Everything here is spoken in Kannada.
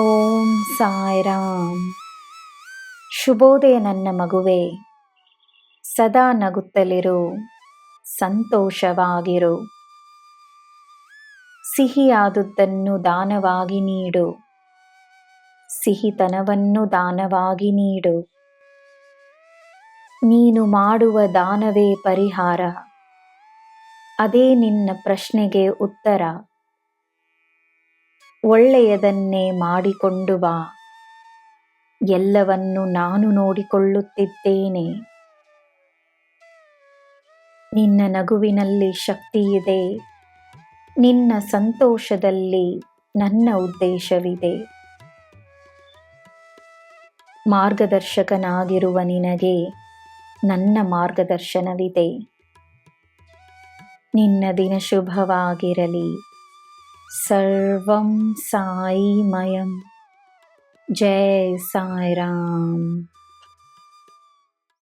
ಓಂ ಸಾಯಿರಾಮ್. ಶುಭೋದಯ ನನ್ನ ಮಗುವೆ, ಸದಾ ನಗುತ್ತಲಿರು, ಸಂತೋಷವಾಗಿರು. ಸಿಹಿಯಾದುದನ್ನು ದಾನವಾಗಿ ನೀಡು, ಸಿಹಿತನವನ್ನು ದಾನವಾಗಿ ನೀಡು. ನೀನು ಮಾಡುವ ದಾನವೇ ಪರಿಹಾರ, ಅದೇ ನಿನ್ನ ಪ್ರಶ್ನೆಗೆ ಉತ್ತರ. ಒಳ್ಳೆಯದನ್ನೇ ಮಾಡಿಕೊಂಡು ಬಾ. ಎಲ್ಲವನ್ನು ನಾನು ನೋಡಿಕೊಳ್ಳುತ್ತಿದ್ದೇನೆ. ನಿನ್ನ ನಗುವಿನಲ್ಲಿ ಶಕ್ತಿಯಿದೆ. ನಿನ್ನ ಸಂತೋಷದಲ್ಲಿ ನನ್ನ ಉದ್ದೇಶವಿದೆ. ಮಾರ್ಗದರ್ಶಕನಾಗಿರುವ ನಿನಗೆ ನನ್ನ ಮಾರ್ಗದರ್ಶನವಿದೆ. ನಿನ್ನ ದಿನ ಶುಭವಾಗಿರಲಿ सर्वं साईमयं जयसाराम्